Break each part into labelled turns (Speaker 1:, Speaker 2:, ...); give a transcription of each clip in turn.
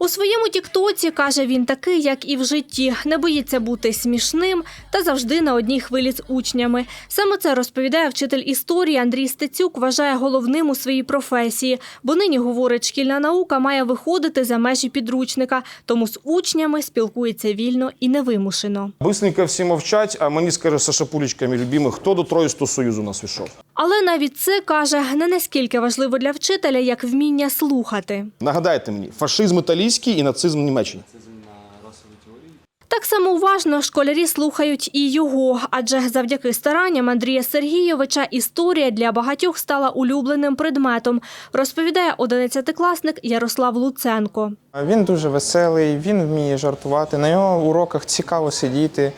Speaker 1: У своєму тіктоці каже він такий, як і в житті, не боїться бути смішним та завжди на одній хвилі з учнями. Саме це розповідає вчитель історії Андрій Стецюк. Вважає головним у своїй професії, бо нині говорить, шкільна наука має виходити за межі підручника, тому з учнями спілкується вільно і невимушено.
Speaker 2: Быстренько всі мовчать, а мені скаже Саша Пулічка, мій любимий, хто до Троїстого Союзу нас війшов.
Speaker 1: Але навіть це каже не наскільки важливо для вчителя, як вміння слухати.
Speaker 2: Нагадайте мені, фашизм італійський і нацизм в Німеччині.
Speaker 1: Так само уважно школярі слухають і його, адже завдяки старанням Андрія Сергійовича історія для багатьох стала улюбленим предметом, розповідає одинадцятикласник Ярослав Луценко.
Speaker 3: Він дуже веселий, він вміє жартувати. На його уроках цікаво сидіти.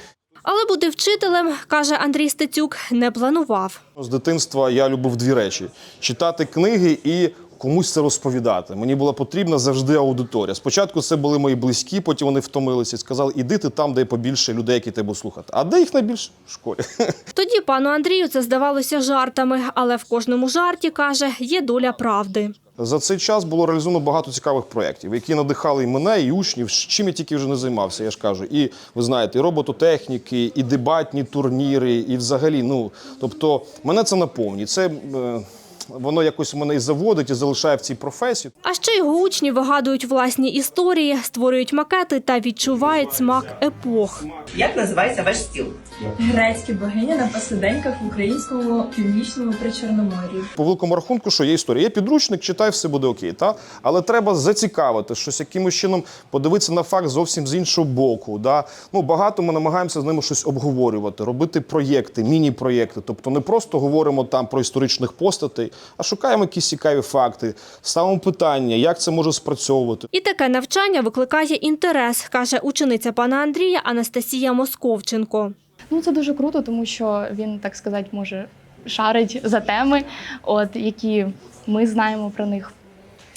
Speaker 1: Але бути вчителем, каже Андрій Стецюк, не планував.
Speaker 2: З дитинства я любив дві речі: читати книги і комусь це розповідати. Мені була потрібна завжди аудиторія. Спочатку це були мої близькі, потім вони втомилися і сказали, іди ти там, де побільше людей, які тебе слухати. А де їх найбільше? В школі.
Speaker 1: Тоді пану Андрію це здавалося жартами, але в кожному жарті каже, є доля правди.
Speaker 2: За цей час було реалізовано багато цікавих проєктів, які надихали і мене, і учнів, чим я тільки вже не займався. Я ж кажу, і ви знаєте, і робототехніки, і дебатні турніри, і взагалі, ну тобто, мене це наповнює. Це е, воно якось мене і заводить, і залишає в цій професії.
Speaker 1: А ще його учні вигадують власні історії, створюють макети та відчувають смак епох.
Speaker 4: Як називається ваш стіл?
Speaker 5: Грецькі богиня на посиденьках в українському північному причорномор'ї.
Speaker 2: По великому рахунку, що є історія. Є підручник, читай, все буде окей. Та? Але треба зацікавити, щось якимось чином подивитися на факт зовсім з іншого боку. Да? Ну, багато ми намагаємося з ними щось обговорювати, робити проєкти, міні-проєкти. Тобто не просто говоримо там про історичних постатей, а шукаємо якісь цікаві факти, ставимо питання, як це може спрацьовувати.
Speaker 1: І таке навчання викликає інтерес, каже учениця пана Андрія Анастасія Московченко.
Speaker 6: Ну це дуже круто, тому що він, так сказати, може шарить за теми, от які ми знаємо про них.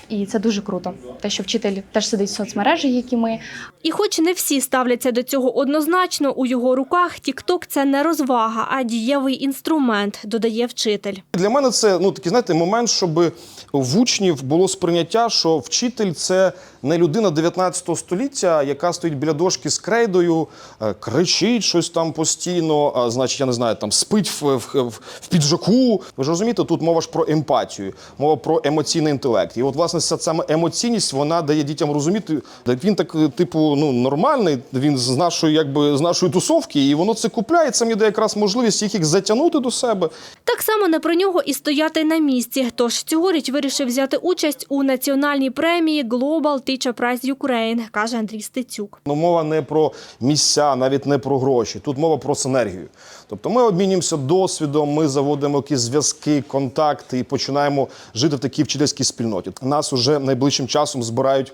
Speaker 6: І це дуже круто. Те, що вчитель теж сидить в соцмережі, як і ми,
Speaker 1: І хоч не всі ставляться до цього однозначно, у його руках Тікток це не розвага, а дієвий інструмент, додає вчитель.
Speaker 2: Для мене це ну такий знаєте момент, щоб в учнів було сприйняття, що вчитель це не людина 19 століття, яка стоїть біля дошки з крейдою, е, кричить щось там постійно, а, значить, я не знаю, там спить в, в, в, в піджаку. Ви ж розумієте, тут мова ж про емпатію, мова про емоційний інтелект. І от, власне, ця саме емоційність вона дає дітям розуміти, як він так, типу, ну нормальний, він з нашої, якби з нашої тусовки, і воно це купляє. Це мені дає якраз можливість їх їх затягнути до себе.
Speaker 1: Так само не про нього і стояти на місці. Тож цьогоріч вирішив взяти участь у національній премії Global Teacher Prize Ukraine, каже Андрій Стецюк.
Speaker 2: Ну, мова не про місця, навіть не про гроші. Тут мова про синергію. Тобто ми обмінюємося досвідом, ми заводимо якісь зв'язки, контакти і починаємо жити в такій вчительській спільноті. Нас уже найближчим часом збирають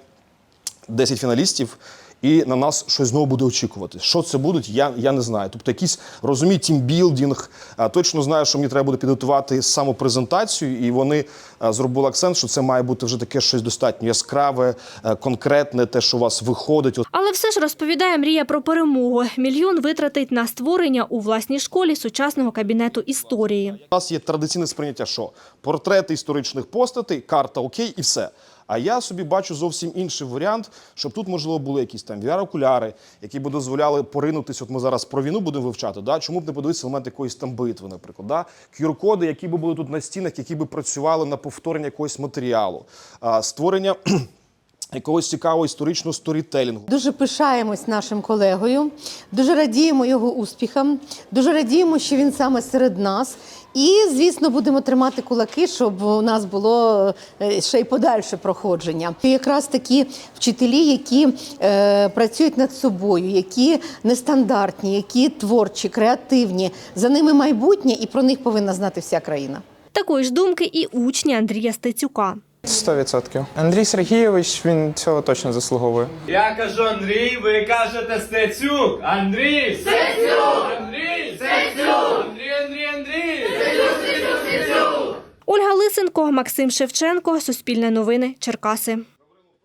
Speaker 2: 10 фіналістів. І на нас щось знову буде очікувати. Що це будуть, я, я не знаю. Тобто, якийсь розумій тімбілдинг. А, Точно знаю, що мені треба буде підготувати самопрезентацію, і вони зробили акцент, що це має бути вже таке щось достатньо яскраве, е, конкретне, те, що у вас виходить.
Speaker 1: Але все ж розповідає мрія про перемогу. Мільйон витратить на створення у власній школі сучасного кабінету історії.
Speaker 2: У нас є традиційне сприйняття, що портрети історичних постатей, карта окей, і все. А я собі бачу зовсім інший варіант, щоб тут, можливо, були якісь там VR-окуляри, які б дозволяли поринутися. От ми зараз про війну будемо вивчати. Да? Чому б не подивитися елемент якоїсь там битви, наприклад, да? QR-коди, які б були тут на стінах, які б працювали на повторення якогось матеріалу, а, створення якогось цікавого історичного сторітелінгу.
Speaker 7: Дуже пишаємось нашим колегою, дуже радіємо його успіхам, дуже радіємо, що він саме серед нас. І, звісно, будемо тримати кулаки, щоб у нас було е, ще й подальше проходження. І якраз такі вчителі, які е, працюють над собою, які нестандартні, які творчі, креативні. За ними майбутнє, і про них повинна знати вся країна.
Speaker 1: Такої ж думки і учні Андрія Стецюка.
Speaker 3: 100%. Андрій Сергійович він цього точно заслуговує.
Speaker 8: Я кажу Андрій, ви кажете Стецюк. Андрій! Стецюк! Андрій! Стецюк! Андрій, Андрій, Андрій!
Speaker 1: Ольга Лисенко, Максим Шевченко, Суспільне новини, Черкаси.